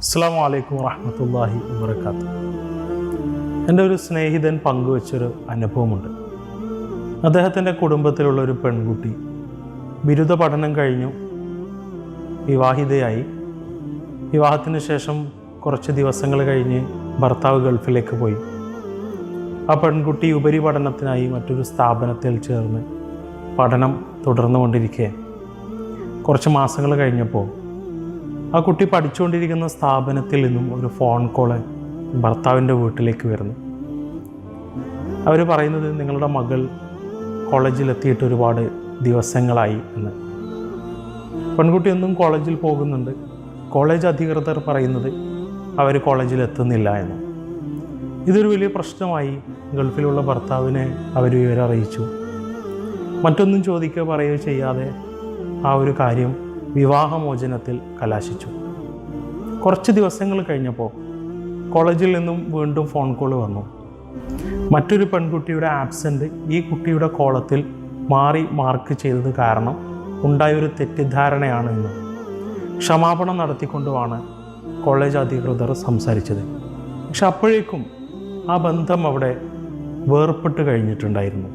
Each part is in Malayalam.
അസ്സാം വലൈക്കും വറഹമത്തല്ലാഹി വാത്ത എന്റെ ഒരു സ്നേഹിതൻ പങ്കുവച്ചൊരു അനുഭവമുണ്ട്. അദ്ദേഹത്തിന്റെ കുടുംബത്തിലുള്ള ഒരു പെൺകുട്ടി ബിരുദ പഠനം കഴിഞ്ഞു. വിവാഹിതയായി. വിവാഹത്തിന് ശേഷം കുറച്ച് ദിവസങ്ങൾ കഴിഞ്ഞ് ഭർത്താവ് ഗൾഫിലേക്ക് പോയി. ആ പെൺകുട്ടി ഉപരിപഠനത്തിനായി മറ്റൊരു സ്ഥാപനത്തിൽ ചേർന്ന് പഠനം തുടർന്നുകൊണ്ടിരിക്കെ കുറച്ച് മാസങ്ങൾ കഴിഞ്ഞപ്പോൾ ആ കുട്ടി പഠിച്ചുകൊണ്ടിരിക്കുന്ന സ്ഥാപനത്തിൽ നിന്നും ഒരു ഫോൺ കോൾ ഭർത്താവിന്റെ വീട്ടിലേക്ക് വരുന്നു. അവർ പറയുന്നത് നിങ്ങളുടെ മകൾ കോളേജിലെത്തിയിട്ട് ഒരുപാട് ദിവസങ്ങളായി എന്ന്. പെൺകുട്ടി ഒന്നും കോളേജിൽ പോകുന്നുണ്ട്. കോളേജ് അധികൃതർ പറയുന്നത് അവർ കോളേജിൽ എത്തുന്നില്ല എന്ന്. ഇതൊരു വലിയ പ്രശ്നമായി ഗൾഫിലുള്ള ഭർത്താവിനെ അവർ വിവരം അറിയിച്ചു മറ്റൊന്നും ചോദിക്കുക പറയുകയോ ചെയ്യാതെ ആ ഒരു കാര്യം വിവാഹമോചനത്തിൽ കലാശിച്ചു. കുറച്ച് ദിവസങ്ങൾ കഴിഞ്ഞപ്പോൾ കോളേജിൽ നിന്നും വീണ്ടും ഫോൺ കോൾ വന്നു. മറ്റൊരു പെൺകുട്ടിയുടെ ആബ്സെന്റ് ഈ കുട്ടിയുടെ കോളത്തിൽ മാറി മാർക്ക് ചെയ്തത് കാരണം ഉണ്ടായൊരു തെറ്റിദ്ധാരണയാണ് ഇന്ന് ക്ഷമാപണം നടത്തിക്കൊണ്ടുമാണ് കോളേജ് അധികൃതർ സംസാരിച്ചത്. പക്ഷെ അപ്പോഴേക്കും ആ ബന്ധം അവിടെ വേർപെട്ട് കഴിഞ്ഞിട്ടുണ്ടായിരുന്നു.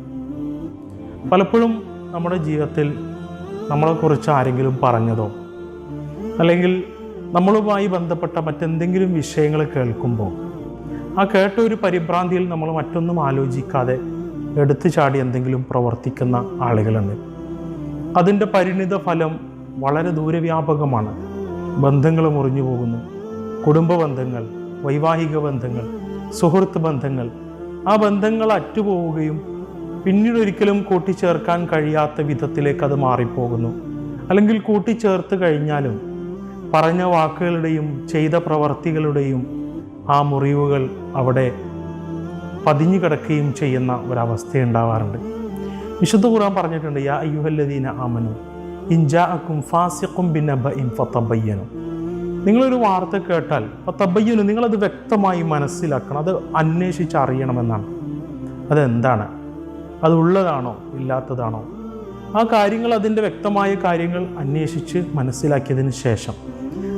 പലപ്പോഴും നമ്മുടെ ജീവിതത്തിൽ നമ്മളെക്കുറിച്ച് ആരെങ്കിലും പറഞ്ഞതോ? അല്ലെങ്കിൽ നമ്മളുമായി ബന്ധപ്പെട്ട മറ്റെന്തെങ്കിലും വിഷയങ്ങൾ കേൾക്കുമ്പോൾ ആ കേട്ട ഒരു പരിഭ്രാന്തിയിൽ നമ്മൾ മറ്റൊന്നും ആലോചിക്കാതെ എടുത്തു ചാടി എന്തെങ്കിലും പ്രവർത്തിക്കുന്ന ആളുകളുണ്ട് അതിന്റെ പരിണിത ഫലം വളരെ ദൂരവ്യാപകമാണ്. ബന്ധങ്ങൾ മുറിഞ്ഞു പോകുന്നു. കുടുംബ ബന്ധങ്ങൾ വൈവാഹിക ബന്ധങ്ങൾ സുഹൃത്ത് ബന്ധങ്ങൾ ആ ബന്ധങ്ങൾ അറ്റുപോവുകയും പിന്നീട് ഒരിക്കലും കൂട്ടിച്ചേർക്കാൻ കഴിയാത്ത വിധത്തിലേക്ക് അത് മാറിപ്പോകുന്നു. അല്ലെങ്കിൽ കൂട്ടിച്ചേർത്ത് കഴിഞ്ഞാലും പറഞ്ഞ വാക്കുകളുടെയും ചെയ്ത പ്രവർത്തികളുടെയും ആ മുറിവുകൾ അവിടെ പതിഞ്ഞു കിടക്കുകയും ചെയ്യുന്ന ഒരവസ്ഥ ഉണ്ടാവാറുണ്ട് വിശുദ്ധ ഖുർആൻ പറഞ്ഞിട്ടുണ്ട് യാ അയ്യുഹല്ലദീന അമനു ഇൻജാഅക്കും ഫാസിഖും ബിനബഇൻ ഫതബയ്യനു. നിങ്ങളൊരു വാർത്ത കേട്ടാൽ ഫതബയ്യനു നിങ്ങളത് വ്യക്തമായി മനസ്സിലാക്കണം അത് അന്വേഷിച്ചറിയണമെന്നാണ്. അതെന്താണ്? അത് ഉള്ളതാണോ ഇല്ലാത്തതാണോ? ആ കാര്യങ്ങൾ അതിന്റെ വ്യക്തമായ കാര്യങ്ങൾ അന്വേഷിച്ച് മനസ്സിലാക്കിയതിന് ശേഷം.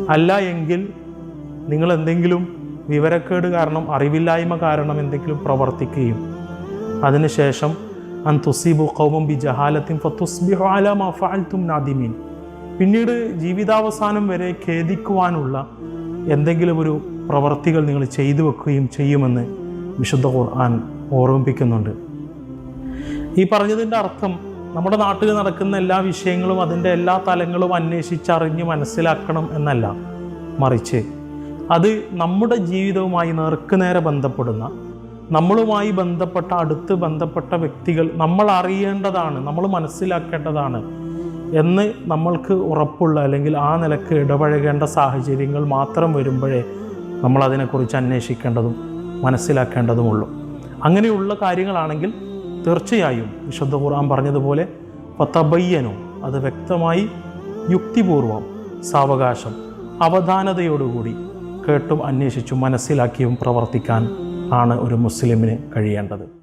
അല്ല എങ്കിൽ നിങ്ങൾ എന്തെങ്കിലും വിവരക്കേട് കാരണം അറിവില്ലായ്മ കാരണം എന്തെങ്കിലും പ്രവർത്തിക്കുകയും അതിനുശേഷം അൻ തുസീബു കൗമം ബി ജഹാലത്തിൻ ഫത്തുസ്ബിഹു അല മഫാൽത്തും നാദിമീൻ. പിന്നീട് ജീവിതാവസാനം വരെ ഖേദിക്കുവാനുള്ള എന്തെങ്കിലും ഒരു പ്രവർത്തികൾ നിങ്ങൾ ചെയ്തു വെക്കുകയും ചെയ്യുമെന്ന് വിശുദ്ധ ഖുർആൻ ഓർമ്മിപ്പിക്കുന്നുണ്ട്. ഈ പറഞ്ഞതിന്റെ അർത്ഥം നമ്മുടെ നാട്ടിൽ നടക്കുന്ന എല്ലാ വിഷയങ്ങളും അതിന്റെ എല്ലാ തലങ്ങളും അന്വേഷിച്ചറിഞ്ഞ് മനസ്സിലാക്കണം എന്നല്ല. മറിച്ച് അത് നമ്മുടെ ജീവിതവുമായി നേർക്കുനേരെ ബന്ധപ്പെടുന്ന നമ്മളുമായി ബന്ധപ്പെട്ട അടുത്ത് ബന്ധപ്പെട്ട വ്യക്തികൾ നമ്മൾ അറിയേണ്ടതാണ് നമ്മൾ മനസ്സിലാക്കേണ്ടതാണ് എന്ന് നമ്മൾക്ക് ഉറപ്പുള്ള അല്ലെങ്കിൽ ആ നിലയ്ക്ക് ഇടപഴകേണ്ട സാഹചര്യങ്ങൾ മാത്രം വരുമ്പോഴേ നമ്മൾ അതിനെക്കുറിച്ച് അന്വേഷിക്കേണ്ടതും മനസ്സിലാക്കേണ്ടതുമുള്ളൂ. അങ്ങനെയുള്ള കാര്യങ്ങളാണെങ്കിൽ തീർച്ചയായും വിശുദ്ധ ഖുർആൻ പറഞ്ഞതുപോലെ പത്തബയ്യനോ അത് വ്യക്തമായി യുക്തിപൂർവം സാവകാശം അവധാനതയോടുകൂടി കേട്ടും അന്വേഷിച്ചും മനസ്സിലാക്കിയും പ്രവർത്തിക്കാൻ ആണ് ഒരു മുസ്ലിമിന് കഴിയേണ്ടത്.